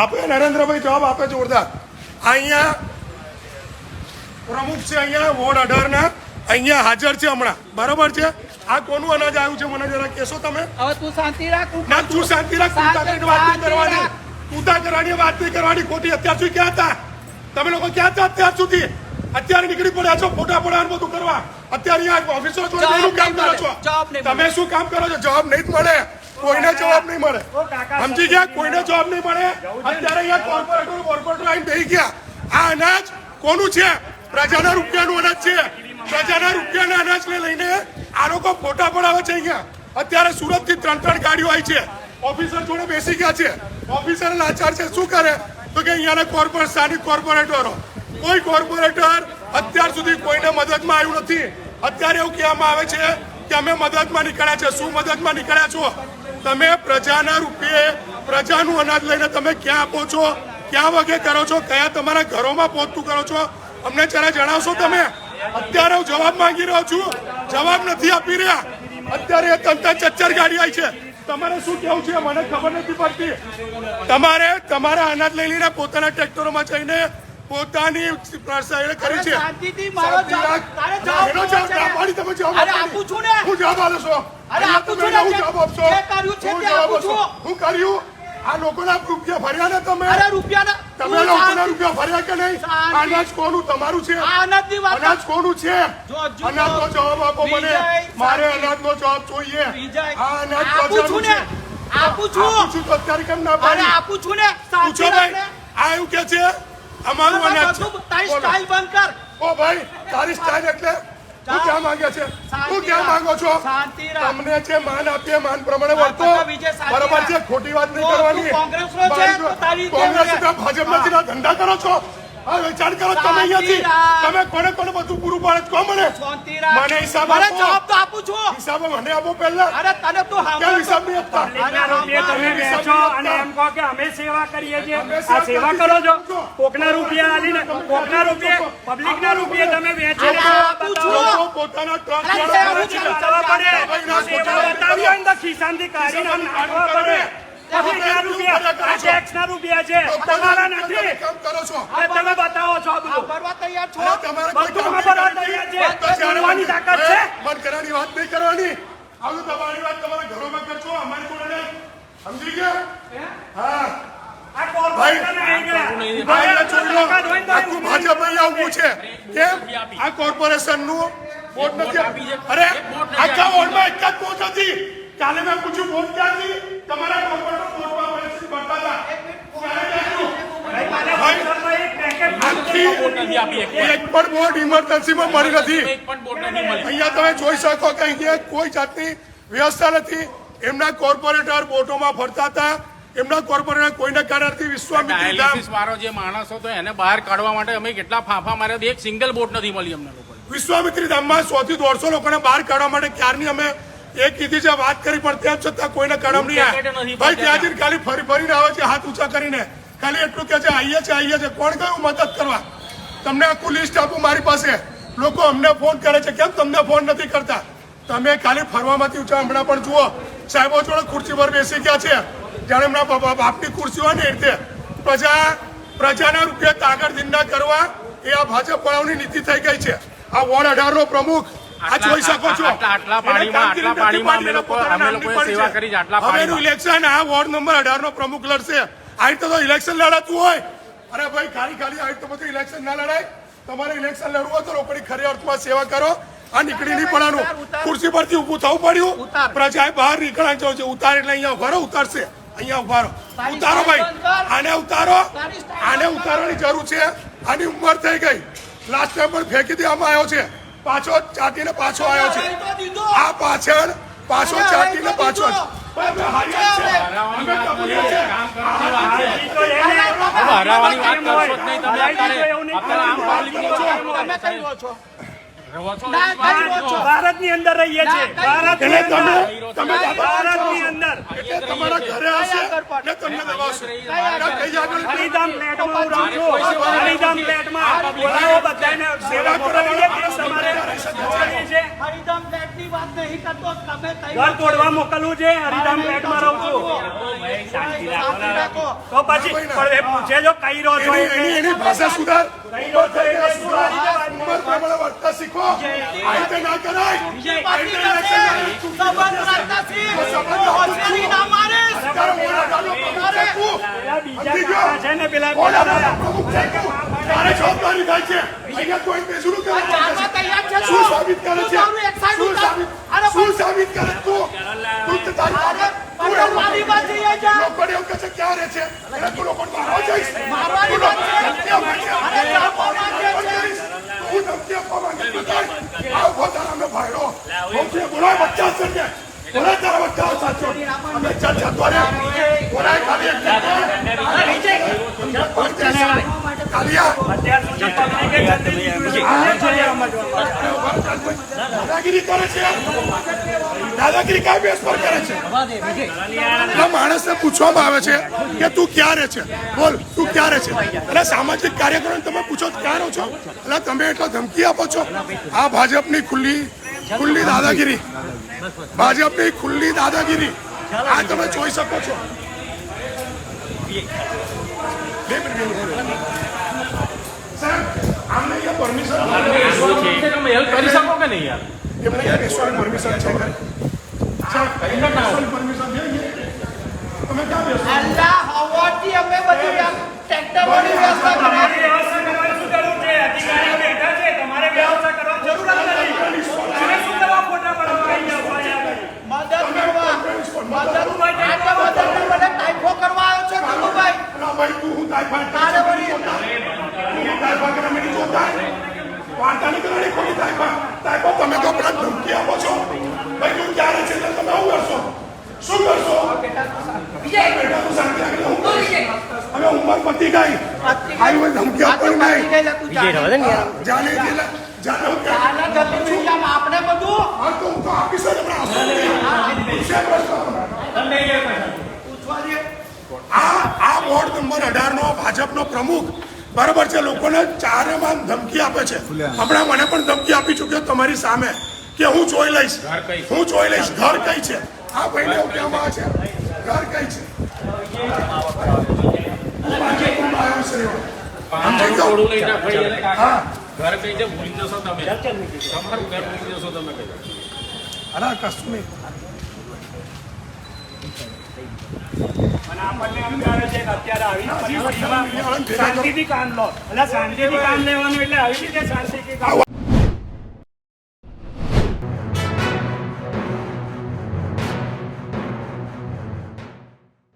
આપે નરેન્દ્રભાઈ જવાબ આપે જોરદાર. અહીંયા પ્રમુખ છે અહીંયા વોર્ડ અઢારના અહીંયા હાજર છે હમણાં. બરાબર છે? આ કોનું અનાજ આવ્યું છે? મને જરા કહેશો તમે? હવે તું શાંતિ રાખ ના તું શાંતિ રાખ તું તારી વાત નહીં કરવાની. તું તા કરવાની વાત નહીં કરવાની. ખોટી અત્યાર સુધી ક્યાં હતા? તમે લોકો ક્યાં હતા અત્યાર સુધી? અત્યારે નીકળી પડ્યા છો ફોટા પડાવવાનું બધું કરવા. અત્યારે ઓફિસરો જોડે કામ કરો છો. તમે શું કામ કરો છો? જવાબ નહીં જ મળે. કોઈને જવાબ નહીં મળે. સમજી ગયા? કોઈને જવાબ નહીં મળે? અત્યારે અહીંયા કોર્પોરેટર કોર્પોરેટર આવીને થઈ ગયા. આ અનાજ કોનું છે? પ્રજાના રૂપિયાનું અનાજ છે. પ્રજાના રૂપિયાના અનાજને લઈને આ લોકો ફોટા પડાવે છે અહીંયા. અત્યારે સુરતથી ત્રણ ત્રણ ગાડીઓ આવી છે. ઓફિસર જોડે બેસી ગયા છે. ઓફિસર લાચાર છે. શું કરે? તો કે અહીંયાના કોર્પોરેટ સ્થાનિક કોર્પોરેટરો કોઈ કોર્પોરેટર અત્યાર સુધી કોઈને મદદમાં આવ્યું નથી. અત્યારે એવું કહેવામાં આવે છે કે અમે મદદમાં નીકળ્યા છે. શું મદદમાં નીકળ્યા છો? તમે પ્રજાના રૂપિયે પ્રજાનું અનાજ લઈને તમે ક્યાં આપો છો? ક્યાં વગે કરો છો? કયા તમારા ઘરોમાં પહોંચતું કરો છો? અમને જરા જણાવશો તમે? અત્યારે હું જવાબ માંગી રહ્યો છું. જવાબ નથી આપી રહ્યા. અત્યારે તંત્ર ચચ્ચર ગાડી આવી છે. તમારે શું કેવું છે? મને ખબર નથી પડતી. તમારે તમારા અનાજ લઈ લઈને પોતાના ટ્રેક્ટરોમાં જઈને પોતાની કરી છે. જવાબ આલો છો અરે આપું છું હું આપશો? જે કર્યું છે હું તે આપું છું. હું કર્યું? આ લોકોના રૂપિયા ભર્યા ને તમે? અરે રૂપિયાના તમે લોકોના રૂપિયા ભર્યા કે નહીં? અનાજ કોનું? તમારું છે. અનાજની વાત અનાજ કોનું છે? અનાજનો જવાબ આપો મને. મારે. અનાજનો જવાબ જોઈએ. આ અનાજ આપું ને. આપું છું. આપું છું અત્યારે કેમ ના પાડી? આપું છું ને. પૂછો ભાઈ આ એવું કે છે? અમારું અનાજ છે. તારી સ્ટાઇલ બંધ કર. ઓ ભાઈ તારી સ્ટાઇલ એટલે તું ક્યાં માંગે છે? તું ક્યાં. માંગો છો? તમને જે માન આપીએ માન પ્રમાણે વર્તો. બરાબર છે? ખોટી વાત નહીં કરવાની. કોંગ્રેસ ના ભાજપ ધંધા કરો છો. હા વેચાણ કરો તમે અહીંયાથી. તમે કોને કોને બધું પૂરું પાડે? કહો મને. મને હિસાબ મને આપો. જવાબ તો આપું છું. હિસાબ મને આપો પહેલા. અરે તને તો કેમ હિસાબ નહીં આપતા? તમે વેચો અને એમ કહો કે અમે સેવા કરીએ છીએ. અમે આ સેવા કરો છો. કોકના રૂપિયા આલીને કોકના રૂપિયા પબ્લિકના રૂપિયા તમે વેચો. અરે આપું છું. લોકો પોતાના ટ્રક. બતાવવા પડે. સેવા બતાવી અંદર ખિસ્સામાંથી કાઢીને નાખવા પડે. પબ્લિકના રૂપિયા? આ ટેક્સના રૂપિયા છે. તમારા નથી. કામ કરો છો. આ તમે બતાવો છો આ બધું. ભરવા તૈયાર છો? અરે તમારે કોઈ બધું કામ ખબર નહીં હોય કરવાની. તૈયાર છે. તો જ્યારે બોલવાની તાકાત છે? મન કરવાની વાત નહીં કરવાની. આવું તમારી વાત તમારા ઘરોમાં કરશો અમારી જોડે નહીં. સમજી ગયા? હા? આ કોર્પોરેશન ને વોટ નથી. અરે આખા વોર્ડમાં એક જ વોટ હતી કાલે મેં પૂછ્યું વોટ ક્યાંથી? તમારા કોર્પોરેટર વોટમાં પરિસ્થિતિ બનતા હતા ક્યારે ક્યાંથી? કોર્પોરેશનમાં એક પેકેટ આખી એક પણ વોટ ઇમરજન્સીમાં મળી નથી. અહીંયા તમે જોઈ શકો કે અહીંયા કોઈ જાતની વ્યવસ્થા નથી. એમના કોર્પોરેટર બોટોમાં ફરતા હતા. એમના કોર્પોરેટર કોઈને કારણથી વિશ્વામિત્રી વાળો જે માણસ હતો એને બહાર કાઢવા માટે અમે કેટલા ફાંફા માર્યા એક સિંગલ બોટ નથી મળી અમને લોકોને. વિશ્વામિત્રી ધામમાં સો થી દોઢસો લોકોને બહાર કાઢવા માટે ક્યારની અમે એક કીધી છે વાત કરી પણ તેમ છતાં કોઈને કાઢવા નહીં. ભાઈ ત્યાં જઈને ખાલી ફરી ફરીને આવે છે હાથ ઊંચા કરીને. ખાલી એટલું કે છે આઈએ છે આઈએ છે. કોણ કયું મદદ કરવા? તમને આખું લિસ્ટ આપું મારી પાસે. લોકો અમને ફોન કરે છે. કેમ તમને ફોન નથી કરતા? તમે ખાલી ફરવામાંથી ઊંચા હમણાં પણ જુઓ સાહેબો જોડે ખુરશી પર બેસી ગયા છે. જાણે બાપ- બાપની ખુરશી હોય ને એ રીતે. પ્રજા પ્રજાના રૂપિયા તાગડ દિંડા કરવા એ આ ભાજપ વાળાઓની નીતિ થઈ ગઈ છે. આ વોર્ડ અઢાર નો પ્રમુખ. આ જોઈ શકો છો. પાણીમાં. ઇલેક્શન આ વોર્ડ નંબર અઢાર નો પ્રમુખ લડશે. આ રીતે તો ઇલેક્શન લડાતું હોય. અરે ભાઈ ખાલી ખાલી આ રીતે તો બધું ઇલેક્શન ના લડાય. તમારે ઇલેક્શન લડવું હોય તો લોકોની ખરી અર્થમાં સેવા કરો. આ નીકળી નહીં પડવાનું. ખુરશી પરથી ઊભું થવું પડ્યું. પ્રજાએ બહાર નીકળવા જવું છે ઉતાર એટલે અહીંયા ઊભા રહો ઉતારશે. અહીંયા ઉભારો. ઉતારો ભાઈ. આને ઉતારો. આને ઉતારવાની જરૂર છે. આની ઉંમર થઈ ગઈ. લાસ્ટ ટાઈમ પણ ફેંકી દેવામાં આવ્યો છે. પાછો ચાટીને પાછો આવ્યો છે. આ પાછળ પાછો ચાટીને હરાઈ હરાવવાની વાત કરશો જ નહીં. તમે અત્યારે આમ તમે છો? ના, ભારતની અંદર રહીએ છીએ. ભારત એટલે તમે તમે દાદા ભારતની અંદર. એટલે તમારા ઘરે હશે ને તમને દબાવશે. ના, હરિધામ ફ્લેટમાં હું રહું છું હરિધામ ફ્લેટમાં બોલાવો બધાને. સેવા કરો તે તમારે જોવાની છે. હરિધામ ફ્લેટની વાત નહીં કરતો તમે ઘર તોડવા મોકલવું છે હરિધામ પેટમાં રહું છું. તો પછી પણ એ પૂછે જો કઈ રહો છો એની ભાષા સુધાર. કઈ રહો છો શું ઉંમર પ્રમાણે વર્તા શીખો. ના કરાય જવાબદારી થાય છે. અહીંયા કોઈ છે? શું. સાબિત કરે છે? શું. સાબિત કરે તું? તું તો તારી એવું મારી કહે છે ક્યાં રહે છે એટલે તું લોકોને મારવા જઈશ મારવાની તું છે. ધમકી આપવા માંગે. આ ઊભો અમે ભાઈઓ. ધમકી બોલાય બચ્ચા છે ને. બોલાય તારા બચ્ચા સાચો. અમે ચાલ જતો રે. બોલાય ખાલી એક ખાલી અત્યાર સુધી પબ્લિકે જલ્દી લીધું છે. છે આમાં જોવા. દાદાગીરી કરે છે દાદાગીરી કઈ બેસ પર કરે છે. એટલે માણસને પૂછવામાં આવે છે કે તું ક્યારે છે? બોલ તું ક્યારે છે? એટલે સામાજિક કાર્યક્રમ તમે પૂછો ક્યાં રહો છો? એટલે તમે એટલો ધમકી આપો છો. આ ભાજપની ખુલ્લી ખુલ્લી દાદાગીરી. ભાજપની ખુલ્લી દાદાગીરી. આ તમે જોઈ શકો છો. આમને પરમિશન કરી શકો કે નહીં યાર? એમને યાર પરમિશન છે ખરી? સાહેબ, બેસવાની પરમિશન છે અહીંયા? તમે ક્યાં બેસો અલ્લાહ હવાથી અમે બધી આમ ટ્રેક્ટરોની વ્યવસ્થા તમારી કરાવી. વ્યવસ્થા કરવાની શું જરૂર છે અધિકારીઓ બેઠા છે તમારે વ્યવસ્થા કરવાની જરૂર જ નથી તમે શું કરવા ફોટા પડાવવા આવી જાઓ અહીંયા આગળ? મદદ કરવા મદદ આટલા મદદને મને ટાઈફો કરવા આવ્યો છો ધનુભાઈ ના ભાઈ તું હું તાઇફાઇડ તારે વળી તું તાઇફાઇડ કરે મને જોતા વાર્તા નહીં કરવાની ખોટી તાઇફાઇડ તાઇફાઇડ તમે તો પેલા ધમકી આપો છો ભાઈ તું ક્યારે છે એટલે તમે શું કરશો શું કરશો બેટા તું શાંતિ રાખી હું કરીશ હવે ઉંમર પતી ગઈ આવી કોઈ ધમકી આપવાની નહીં. જાને જેલા જાને આપણે બધું. હા તો હું તો આપીશ જ આ આ વોર્ડ નંબર અઢાર નો ભાજપનો પ્રમુખ. બરાબર છે લોકોને ચારે માન ધમકી આપે છે. હમણાં મને પણ ધમકી આપી ચૂક્યો તમારી સામે કે હું જોઈ લઈશ? હું જોઈ લઈશ. ઘર કઈ છે? આ ભાઈને હું કહેવામાં આવે છે. ઘર કઈ છે. અરે કશું નહીં શાંતિથી કામ લો. એટલે શાંતિથી કામ લેવાનું એટલે આવી રીતે શાંતિથી કામ